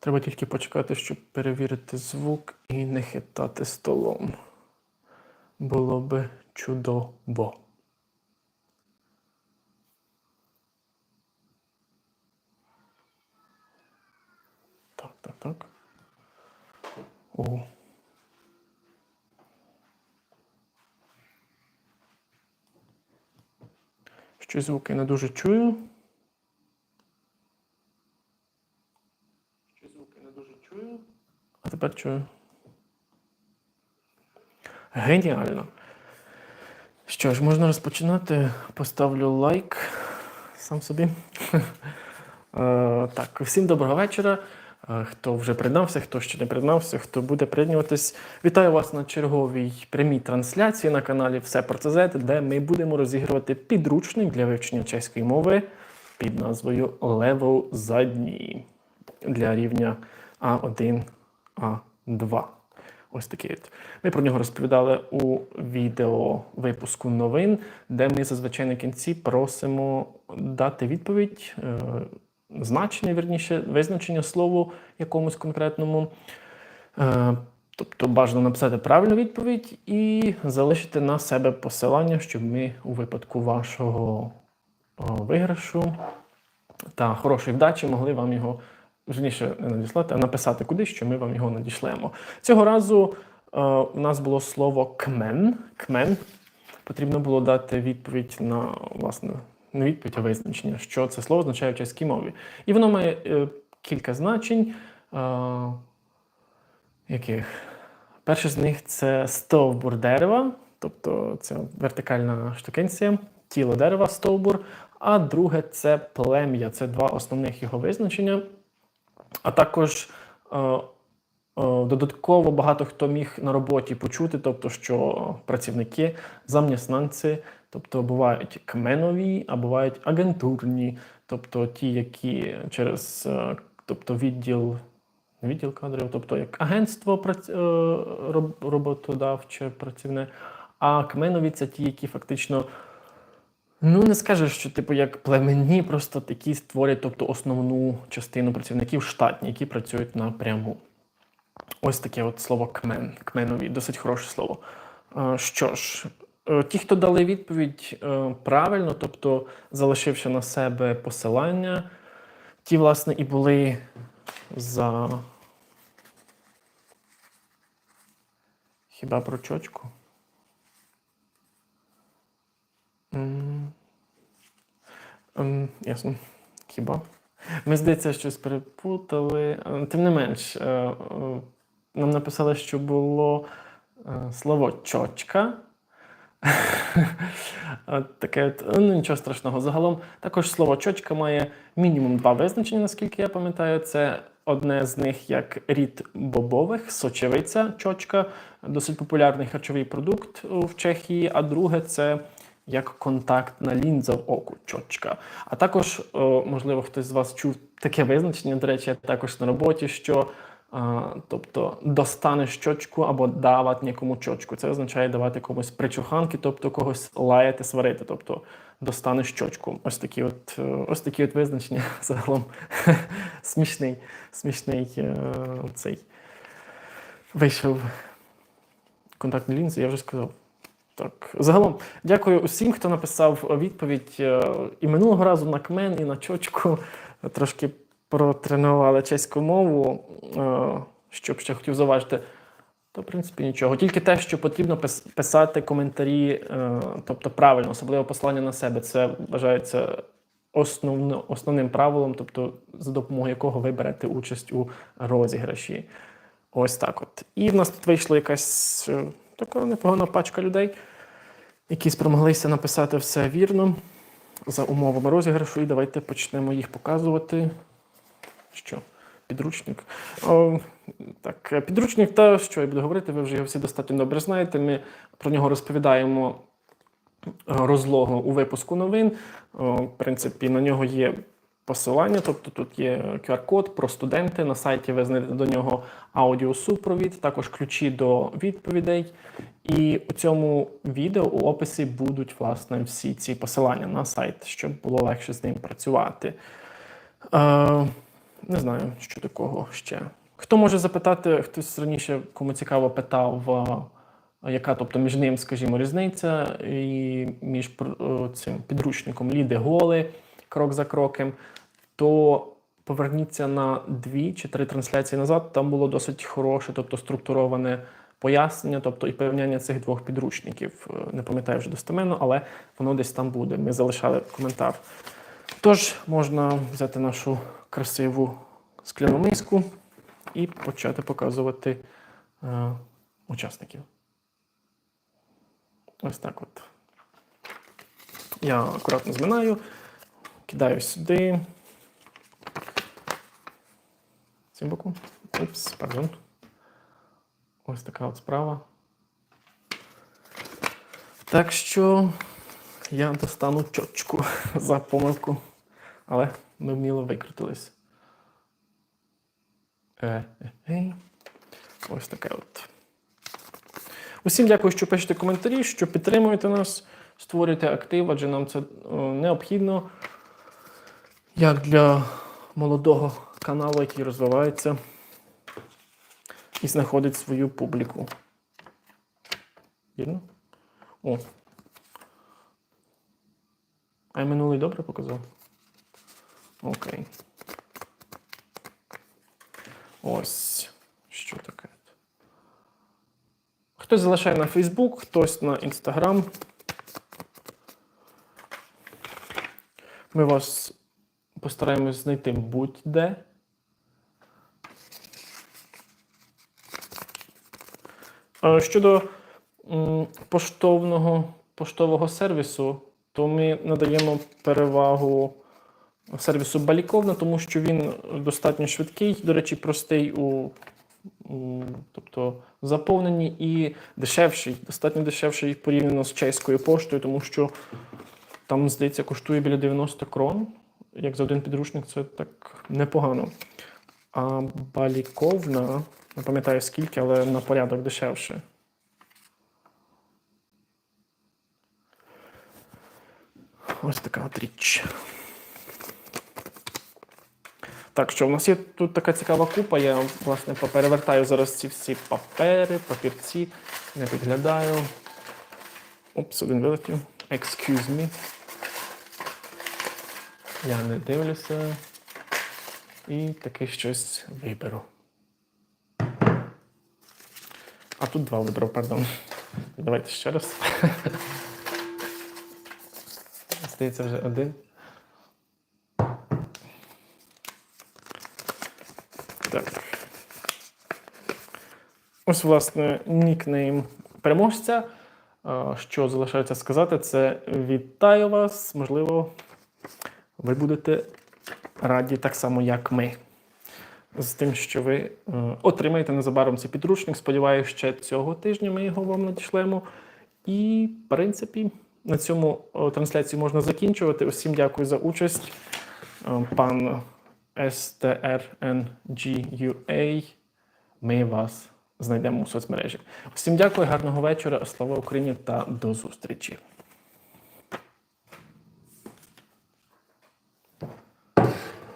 Треба тільки почекати, щоб перевірити звук і не хитати столом. Було би чудово. Так, так, так. О. Щось звуки не дуже чую. Щось звуки не дуже чую. А тепер чую. Геніально. Що ж, можна розпочинати. Поставлю лайк сам собі. Е, Так, всім доброго вечора. Е, Хто вже приєднався, хто ще не приєднався, хто буде приєднуватись. Вітаю вас на черговій прямій трансляції на каналі Все про ЦЗ, де ми будемо розігрувати підручник для вивчення чеської мови під назвою Level задній для рівня А1, А2. Ось такий. Ми про нього розповідали у відео випуску новин, де ми зазвичай на кінці просимо дати відповідь, е, значення, вірніше, визначення слову якомусь конкретному. Е, Тобто бажано написати правильну відповідь і залишити на себе посилання, щоб ми у випадку вашого виграшу та хорошої вдачі могли вам його верніше не надіслати, а написати кудись, що ми вам його надішлемо. Цього разу е, у нас було слово кмен. Кмен. Потрібно було дати відповідь на власне не відповідь, а визначення, що це слово означає в чеській мові. І воно має е, кілька значень. Е, яких? Перше з них це стовбур дерева, тобто це вертикальна штукенція, тіло дерева, стовбур. А друге це плем'я. Це два основних його визначення. А також е, е, додатково багато хто міг на роботі почути, тобто, що працівники, зам'яснанці, тобто бувають кменові, а бувають агентурні, тобто ті, які через е, тобто відділ, відділ кадрів, тобто як агентство роботодавче працівне, а кменові це ті, які фактично. Ну, не скажеш, що типу як племенні, просто такі створять, тобто основну частину працівників штатні, які працюють напряму. Ось таке от слово кмен. Кменові, досить хороше слово. Що ж, е, ті, хто дали відповідь е, правильно, тобто залишивши на себе посилання, ті, власне, і були за. Хіба про чочку? Ясно. Хіба? Ми, здається, щось перепутали. Е, Тим не менш, е, е, нам написали, що було слово чочка. Таке, ну нічого страшного. Загалом також слово чочка має мінімум два визначення, наскільки я пам'ятаю. Це одне з них як рід бобових, сочевиця чочка, досить популярний харчовий продукт в Чехії. А друге це як контактна лінза в оку чочка. А також, можливо, хтось з вас чув таке визначення, до речі, також на роботі, що тобто достанеш чочку або давати нікому чочку. Це означає давати комусь причуханки, тобто когось лаяти, сварити, тобто достанеш чочку. Ось такі от, е, ось такі от визначення загалом смішний, смішний е, цей вийшов контактні лінзи, я вже сказав. Так, загалом, дякую усім, хто написав відповідь е, і минулого разу на кмен, і на чочку. Трошки протренували чеську мову. Е, Щоб ще хотів зауважити, то в принципі нічого. Тільки те, що потрібно писати коментарі, е, тобто правильно, особливо послання на себе. Це вважається основно, основним правилом, тобто за допомогою якого ви берете участь у розіграші. Ось так от. І в нас тут вийшла якась така непогана пачка людей, які спромоглися написати все вірно за умовами розіграшу. І давайте почнемо їх показувати. Що? Підручник. О, так, е, підручник, та що я буду говорити, ви вже його всі достатньо добре знаєте. Ми про нього розповідаємо е, розлого у випуску новин. О, В принципі, на нього є посилання, тобто тут є QR-код про студенти. На сайті ви знайдете до нього аудіосупровід, також ключі до відповідей. І у цьому відео у описі будуть власне всі ці посилання на сайт, щоб було легше з ним працювати. Е, Не знаю, що такого ще. Хто може запитати, хтось раніше, кому цікаво, питав, яка, тобто між ним, скажімо, різниця і між е, цим підручником Ліди Голи, крок за кроком, то поверніться на дві чи три трансляції назад. Там було досить хороше, тобто структуроване пояснення, тобто і порівняння цих двох підручників. Е, Не пам'ятаю вже достеменно, але воно десь там буде. Ми залишали коментар. Тож можна взяти нашу красиву скляну миску і почати показувати е, учасників. Ось так от. Я акуратно зминаю, кидаю сюди. Цим боку. Упс, пардон. Ось така от справа. Так що я достану чотчку за помилку, але ми вміло викрутились. Е, е, е. Ось таке от. Усім дякую, що пишете коментарі, що підтримуєте нас, створюєте актив, адже нам це е, необхідно як для молодого каналу, який розвивається і знаходить свою публіку. Вірно? О. А я минулий добре показав? Окей. Ось. Що таке? Хтось залишає на Facebook, хтось на Instagram. Ми вас постараємось знайти будь-де. Щодо поштовного, поштового сервісу, то ми надаємо перевагу сервісу Баліковна, тому що він достатньо швидкий, до речі, простий у тобто, заповненні і дешевший, достатньо дешевший порівняно з чеською поштою, тому що там, здається, коштує біля 90 крон. Як за один підручник, це так непогано. А баліковна, не пам'ятаю скільки, але на порядок дешевше. Ось така от річ. Так, що в нас є тут така цікава купа. Я власне поперевертаю зараз ці всі папери, папірці, не підглядаю. Опс, один вилетів. Excuse me. Я не дивлюся. І таки щось виберу. А тут два вибрав, пардон. Давайте ще раз. Здається, вже один. Так. Ось, власне, нікнейм переможця. Що залишається сказати, це вітаю вас. Можливо, ви будете раді так само, як ми. З тим, що ви е, отримаєте незабаром цей підручник. Сподіваюся, ще цього тижня ми його вам надішлемо. І, в принципі, на цьому е, трансляцію можна закінчувати. Усім дякую за участь. Е, Пан STRNGUA. Ми вас знайдемо у соцмережі. Усім дякую, гарного вечора. Слава Україні та до зустрічі!